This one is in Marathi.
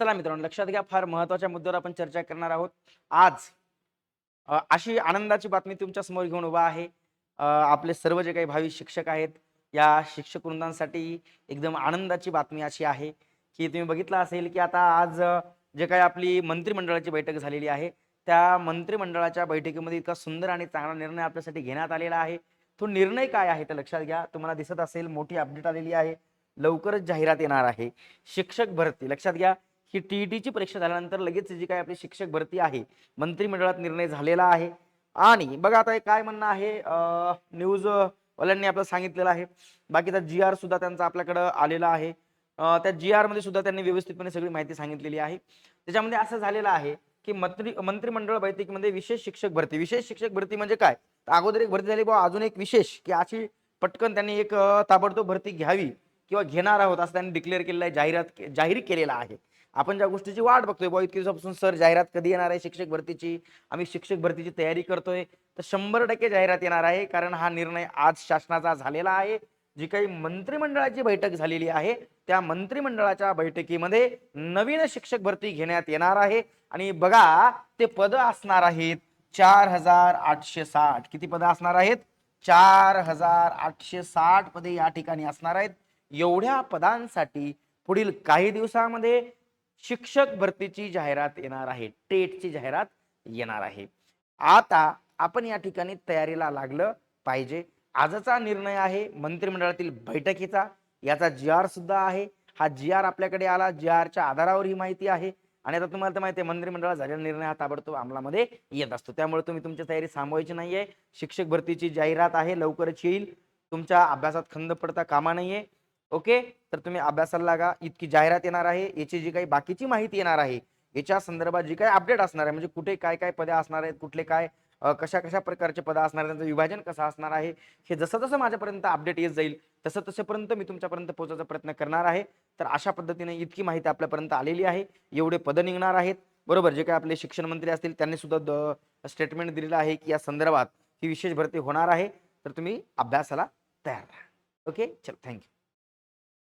चला मित्रांनो लक्षात घ्या फार महत्त्वाच्या मुद्द्यावर आपण चर्चा करणार आहोत. आज अशी आनंदाची बातमी तुमच्यासमोर घेऊन उभा आहे. आपले सर्व जे काही भावी शिक्षक आहेत या शिक्षक वृंदांसाठी एकदम आनंदाची बातमी अशी आहे की तुम्ही बघितलं असेल की आता आज जे काही आपली मंत्रिमंडळाची बैठक झालेली आहे त्या मंत्रिमंडळाच्या बैठकीमध्ये इतका सुंदर आणि चांगला निर्णय आपल्यासाठी घेण्यात आलेला आहे. तो निर्णय काय आहे तर लक्षात घ्या. तुम्हाला दिसत असेल मोठी अपडेट आलेली आहे. लवकरच जाहिरात येणार आहे. शिक्षक भरती लक्षात घ्या. ही टी ई टीची परीक्षा झाल्यानंतर लगेच जी काय आपली शिक्षक भरती आहे मंत्रिमंडळात निर्णय झालेला आहे. आणि बघा आता काय म्हणणं आहे न्यूज वाल्यांनी आपल्याला सांगितलेलं आहे. बाकीचा जी आर सुद्धा त्यांचा आपल्याकडं आलेला आहे. त्या जी आरमध्ये सुद्धा त्यांनी व्यवस्थितपणे सगळी माहिती सांगितलेली आहे. त्याच्यामध्ये असं झालेलं आहे की मंत्री मंत्रिमंडळ बैठकीमध्ये विशेष शिक्षक भरती. विशेष शिक्षक भरती म्हणजे काय? तर अगोदर एक भरती झाली बुवा अजून एक विशेष की अशी पटकन त्यांनी एक ताबडतोब भरती घ्यावी किंवा घेणार आहोत असं त्यांनी डिक्लेअर केलेलं आहे जाहिरात जाहीर केलेला आहे. आपण ज्या गोष्टीची वाट बघतोय बॉ इतके दिवसापासून सर जाहिरात कधी येणार आहे? शिक्षक भरतीची. आम्ही शिक्षक भरतीची तयारी करतोय. तर शंभर टक्के जाहिरात येणार आहे कारण हा निर्णय आज शासनाचा झालेला आहे. जी काही मंत्रिमंडळाची बैठक झालेली आहे त्या मंत्रिमंडळाच्या बैठकीमध्ये नवीन शिक्षक भरती घेण्यात येणार आहे. आणि बघा ते पद असणार आहेत चार हजार आठशे साठ. किती पद असणार आहेत? चार हजार आठशे साठ पदे या ठिकाणी असणार आहेत. एवढ्या पदांसाठी पुढील काही दिवसामध्ये शिक्षक भरतीची जाहिरात येणार आहे टेटची जाहिरात येणार आहे. आता आपण या ठिकाणी तयारीला लागलं पाहिजे. आजचा निर्णय आहे मंत्रिमंडळातील बैठकीचा. याचा जी आर सुद्धा आहे. हा जी आर आपल्याकडे आला. जी आरच्या आधारावर ही माहिती आहे. आणि आता तुम्हाला तर माहिती आहे मंत्रिमंडळात झालेला निर्णय हा ताबडतोब अंमलामध्ये येत असतो. त्यामुळे तुम्ही तुमची तयारी थांबवायची नाहीये. शिक्षक भरतीची जाहिरात आहे. लवकरच येईल. तुमच्या अभ्यासात खंद पडता कामा नाहीये ओके? तर तुम्ही अभ्यासाला लागा. इतकी जाहिरात येणार आहे. याची जी काही बाकीची माहिती येणार आहे याच्या संदर्भात जी काही अपडेट असणार आहे म्हणजे कुठे काय काय पदे असणार आहेत कुठले काय कशा कशा प्रकारचे पदं असणार आहेत त्यांचं विभाजन कसं असणार आहे हे जसं जसं माझ्यापर्यंत अपडेट येत जाईल तसं तसेपर्यंत मी तुमच्यापर्यंत पोहोचायचा प्रयत्न करणार आहे. तर अशा पद्धतीने इतकी माहिती आपल्यापर्यंत आलेली आहे. एवढे पदं निघणार आहेत. बरोबर जे काही आपले शिक्षण मंत्री असतील त्यांनी सुद्धा स्टेटमेंट दिलेलं आहे की या संदर्भात ही विशेष भरती होणार आहे. तर तुम्ही अभ्यासाला तयार राहा. ओके? चल थँक्यू